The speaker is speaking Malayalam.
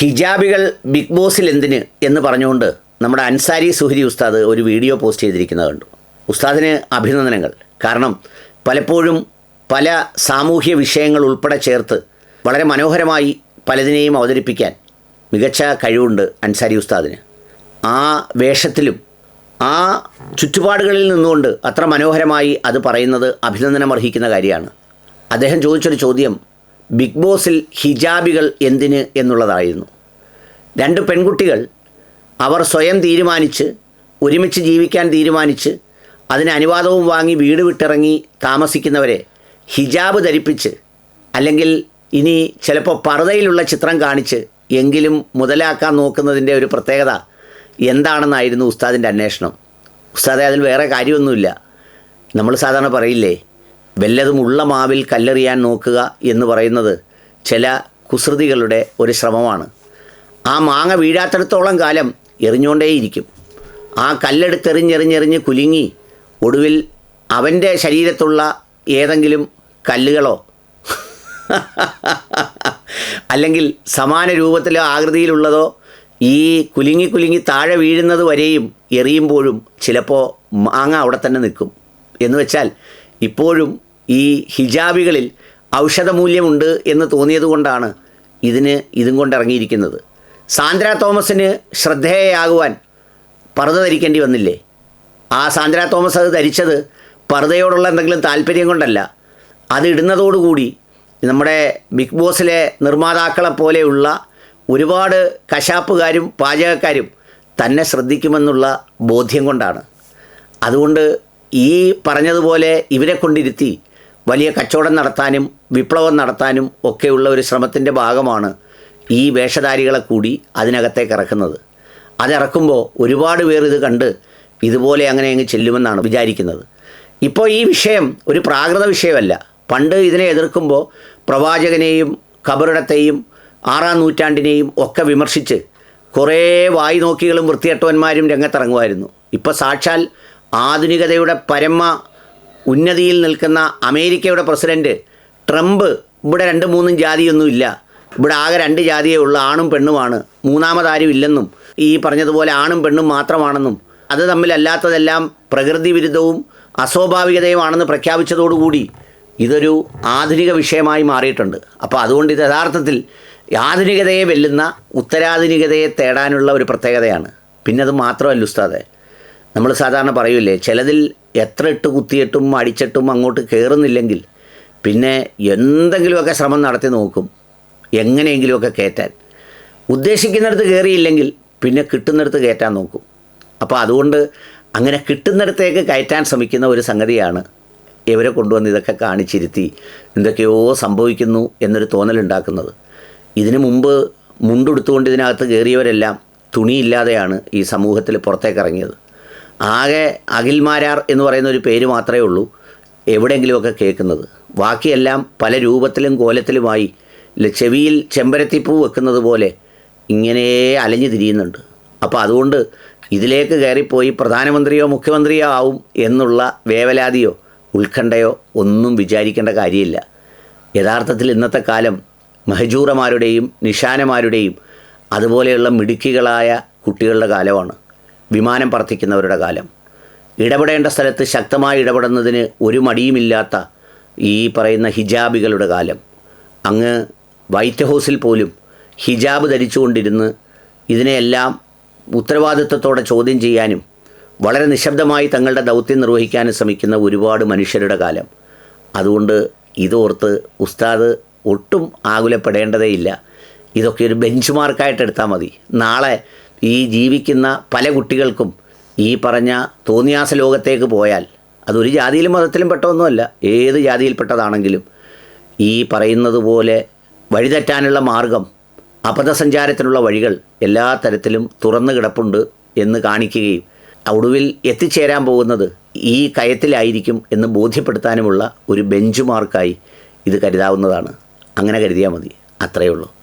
ഹിജാബികൾ ബിഗ് ബോസിൽ എന്തിന് എന്ന് പറഞ്ഞുകൊണ്ട് നമ്മുടെ അൻസാരി സുഹരി ഉസ്താദ് ഒരു വീഡിയോ പോസ്റ്റ് ചെയ്തിരിക്കുന്നത് കണ്ടു. ഉസ്താദിന് അഭിനന്ദനങ്ങൾ. കാരണം പലപ്പോഴും പല സാമൂഹ്യ വിഷയങ്ങൾ ഉൾപ്പെടെ ചേർത്ത് വളരെ മനോഹരമായി പലതിനെയും അവതരിപ്പിക്കാൻ മികച്ച കഴിവുണ്ട് അൻസാരി ഉസ്താദിന്. ആ വേഷത്തിലും ആ ചുറ്റുപാടുകളിൽ നിന്നുകൊണ്ട് അത്ര മനോഹരമായി അത് പറയുന്നത് അഭിനന്ദനം അർഹിക്കുന്ന കാര്യമാണ്. അദ്ദേഹം ചോദിച്ചൊരു ചോദ്യം ബിഗ് ബോസിൽ ഹിജാബികൾ എന്തിന് എന്നുള്ളതായിരുന്നു. രണ്ട് പെൺകുട്ടികൾ അവർ സ്വയം തീരുമാനിച്ച് ഒരുമിച്ച് ജീവിക്കാൻ തീരുമാനിച്ച് അതിന് അനുവാദവും വാങ്ങി വീട് വിട്ടിറങ്ങി താമസിക്കുന്നവരെ ഹിജാബ് ധരിപ്പിച്ച് അല്ലെങ്കിൽ ഇനി ചിലപ്പോൾ പർദ്ദയിലുള്ള ചിത്രം കാണിച്ച് എങ്കിലും മുതലാക്കാൻ നോക്കുന്നതിന്റെ ഒരു പ്രത്യേകത എന്താണെന്നായിരുന്നു ഉസ്താദിന്റെ അന്വേഷണം. ഉസ്താദെ അതിൽ വേറെ കാര്യമൊന്നുമില്ല. നമ്മൾ സാധാരണ പറയില്ലേ വല്ലതും ഉള്ള മാവിൽ കല്ലെറിയാൻ നോക്കുക എന്ന് പറയുന്നത് ചില കുസൃതികളുടെ ഒരു ശ്രമമാണ്. ആ മാങ്ങ വീഴാത്തടത്തോളം കാലം എറിഞ്ഞുകൊണ്ടേയിരിക്കും. ആ കല്ലെടുത്തെറിഞ്ഞെറിഞ്ഞെറിഞ്ഞ് കുലുങ്ങി ഒടുവിൽ അവന്റെ ശരീരത്തുള്ള ഏതെങ്കിലും കല്ലുകളോ അല്ലെങ്കിൽ സമാന രൂപത്തിലോ ആകൃതിയിലുള്ളതോ ഈ കുലുങ്ങി കുലുങ്ങി താഴെ വീഴുന്നത് വരെയും എറിയുമ്പോഴും ചിലപ്പോൾ മാങ്ങ അവിടെ തന്നെ നിൽക്കും. എന്ന് വെച്ചാൽ ഇപ്പോഴും ഈ ഹിജാബികളിൽ ഔഷധമൂല്യമുണ്ട് എന്ന് തോന്നിയതുകൊണ്ടാണ് ഇതിന് ഇതും കൊണ്ട് ഇറങ്ങിയിരിക്കുന്നത്. സാന്ദ്ര തോമസിന് ശ്രദ്ധേയയാകുവാൻ പർദ്ദ ധരിക്കേണ്ടി വന്നില്ലേ? ആ സാന്ദ്ര തോമസ് അത് ധരിച്ചത് പർദ്ദയോടുള്ള എന്തെങ്കിലും താല്പര്യം കൊണ്ടല്ല. അത് ഇടുന്നതോടുകൂടി നമ്മുടെ ബിഗ് ബോസിലെ നിർമ്മാതാക്കളെ പോലെയുള്ള ഒരുപാട് കശാപ്പുകാരും പാചകക്കാരും തന്നെ ശ്രദ്ധിക്കുമെന്നുള്ള ബോധ്യം കൊണ്ടാണ്. അതുകൊണ്ട് ഈ പറഞ്ഞതുപോലെ ഇവരെ കൊണ്ടിരുത്തി വലിയ കച്ചവടം നടത്താനും വിപ്ലവം നടത്താനും ഒക്കെയുള്ള ഒരു ശ്രമത്തിന്റെ ഭാഗമാണ് ഈ വേഷധാരികളെ കൂടി അതിനകത്തേക്ക് ഇറക്കുന്നത്. അതിറക്കുമ്പോൾ ഒരുപാട് പേർ ഇത് കണ്ട് ഇതുപോലെ അങ്ങനെ അങ്ങ് ചെല്ലുമെന്നാണ് വിചാരിക്കുന്നത്. ഇപ്പോൾ ഈ വിഷയം ഒരു പ്രാകൃത വിഷയമല്ല. പണ്ട് ഇതിനെ എതിർക്കുമ്പോൾ പ്രവാചകനെയും ഖബറിടത്തെയും ആറാം നൂറ്റാണ്ടിനെയും ഒക്കെ വിമർശിച്ച് കുറേ വായി നോക്കികളും വൃത്തികെട്ടവന്മാരും രംഗത്തിറങ്ങുമായിരുന്നു. ഇപ്പോൾ സാക്ഷാൽ ആധുനികതയുടെ പരമ ഉന്നതിയിൽ നിൽക്കുന്ന അമേരിക്കയുടെ പ്രസിഡന്റ് ട്രംപ് ഇവിടെ രണ്ട് മൂന്നും ജാതിയൊന്നുമില്ല ഇവിടെ ആകെ രണ്ട് ജാതിയേ ഉള്ളൂ. ആണും പെണ്ണുമാണ്. മൂന്നാമതാരും ഇല്ലെന്നും ഈ പറഞ്ഞതുപോലെ ആണും പെണ്ണും മാത്രമാണെന്നും അത് തമ്മിലല്ലാത്തതെല്ലാം പ്രകൃതി വിരുദ്ധവും അസ്വാഭാവികതയുമാണെന്ന് പ്രഖ്യാപിച്ചതോടുകൂടി ഇതൊരു ആധുനിക വിഷയമായി മാറിയിട്ടുണ്ട്. അപ്പോൾ അതുകൊണ്ട് ഇത് യഥാർത്ഥത്തിൽ ആധുനികതയെ വെല്ലുന്ന ഉത്തരാധുനികതയെ തേടാനുള്ള ഒരു പ്രത്യേകതയാണ്. പിന്നെ അത് മാത്രമല്ല ഉസ്താദെ. നമ്മൾ സാധാരണ പറയൂലേ ചിലതിൽ എത്ര ഇട്ട് കുത്തിയിട്ടും അടിച്ചിട്ടും അങ്ങോട്ട് കയറുന്നില്ലെങ്കിൽ പിന്നെ എന്തെങ്കിലുമൊക്കെ ശ്രമം നടത്തി നോക്കും. എങ്ങനെയെങ്കിലുമൊക്കെ കയറ്റാൻ ഉദ്ദേശിക്കുന്നിടത്ത് കയറിയില്ലെങ്കിൽ പിന്നെ കിട്ടുന്നിടത്ത് കയറ്റാൻ നോക്കും. അപ്പോൾ അതുകൊണ്ട് അങ്ങനെ കിട്ടുന്നിടത്തേക്ക് കയറ്റാൻ ശ്രമിക്കുന്ന ഒരു സംഗതിയാണ് ഇവരെ കൊണ്ടുവന്ന് ഇതൊക്കെ കാണിച്ചിരുത്തി എന്തൊക്കെയോ സംഭവിക്കുന്നു എന്നൊരു തോന്നലുണ്ടാക്കുന്നത്. ഇതിനു മുമ്പ് മുണ്ടെടുത്തുകൊണ്ട് ഇതിനകത്ത് കയറിയവരെല്ലാം തുണിയില്ലാതെയാണ് ഈ സമൂഹത്തിൽ പുറത്തേക്ക് ഇറങ്ങിയത്. ആകെ അഖിൽമാരാർ എന്ന് പറയുന്ന ഒരു പേര് മാത്രമേ ഉള്ളൂ എവിടെയെങ്കിലുമൊക്കെ കേൾക്കുന്നത്. ബാക്കിയെല്ലാം പല രൂപത്തിലും കോലത്തിലുമായി ചെവിയിൽ ചെമ്പരത്തിപ്പൂ വെക്കുന്നത് പോലെ ഇങ്ങനെ അലഞ്ഞു തിരിയുന്നുണ്ട്. അപ്പോൾ അതുകൊണ്ട് ഇതിലേക്ക് കയറിപ്പോയി പ്രധാനമന്ത്രിയോ മുഖ്യമന്ത്രിയോ ആവും എന്നുള്ള വേവലാതിയോ ഉത്കണ്ഠയോ ഒന്നും വിചാരിക്കേണ്ട കാര്യമില്ല. യഥാർത്ഥത്തിൽ ഇന്നത്തെ കാലം മഹജൂറമാരുടെയും നിഷാനമാരുടെയും അതുപോലെയുള്ള മിടുക്കികളായ കുട്ടികളുടെ കാലമാണ്. വിമാനം പറത്തിക്കുന്നവരുടെ കാലം. ഇടപെടേണ്ട സ്ഥലത്ത് ശക്തമായി ഇടപെടുന്നതിന് ഒരു മടിയുമില്ലാത്ത ഈ പറയുന്ന ഹിജാബികളുടെ കാലം. അങ്ങ് വൈറ്റ് ഹൗസിൽ പോലും ഹിജാബ് ധരിച്ചുകൊണ്ടിരുന്ന് ഇതിനെയെല്ലാം ഉത്തരവാദിത്വത്തോടെ ചോദ്യം ചെയ്യാനും വളരെ നിശബ്ദമായി തങ്ങളുടെ ദൗത്യം നിർവഹിക്കാനും ശ്രമിക്കുന്ന ഒരുപാട് മനുഷ്യരുടെ കാലം. അതുകൊണ്ട് ഇതോർത്ത് ഉസ്താദ് ഒട്ടും ആകുലപ്പെടേണ്ടതേയില്ല. ഇതൊക്കെ ഒരു ബെഞ്ച് മാർക്കായിട്ട് എടുത്താൽ മതി. നാളെ ഈ ജീവിക്കുന്ന പല കുട്ടികൾക്കും ഈ പറഞ്ഞ തോന്നിയാസ ലോകത്തേക്ക് പോയാൽ അതൊരു ജാതിയിലും മതത്തിലും പെട്ടതൊന്നുമല്ല. ഏത് ജാതിയിൽപ്പെട്ടതാണെങ്കിലും ഈ പറയുന്നത് പോലെ വഴിതെറ്റാനുള്ള മാർഗം അപഥസഞ്ചാരത്തിനുള്ള വഴികൾ എല്ലാ തരത്തിലും തുറന്നു കിടപ്പുണ്ട് എന്ന് കാണിക്കുകയും ഒടുവിൽ എത്തിച്ചേരാൻ പോകുന്നത് ഈ കയത്തിലായിരിക്കും എന്ന് ബോധ്യപ്പെടുത്താനുമുള്ള ഒരു ബെഞ്ച് മാർക്കായി ഇത് കരുതാവുന്നതാണ്. അങ്ങനെ കരുതിയാൽ മതി. അത്രയേ ഉള്ളൂ.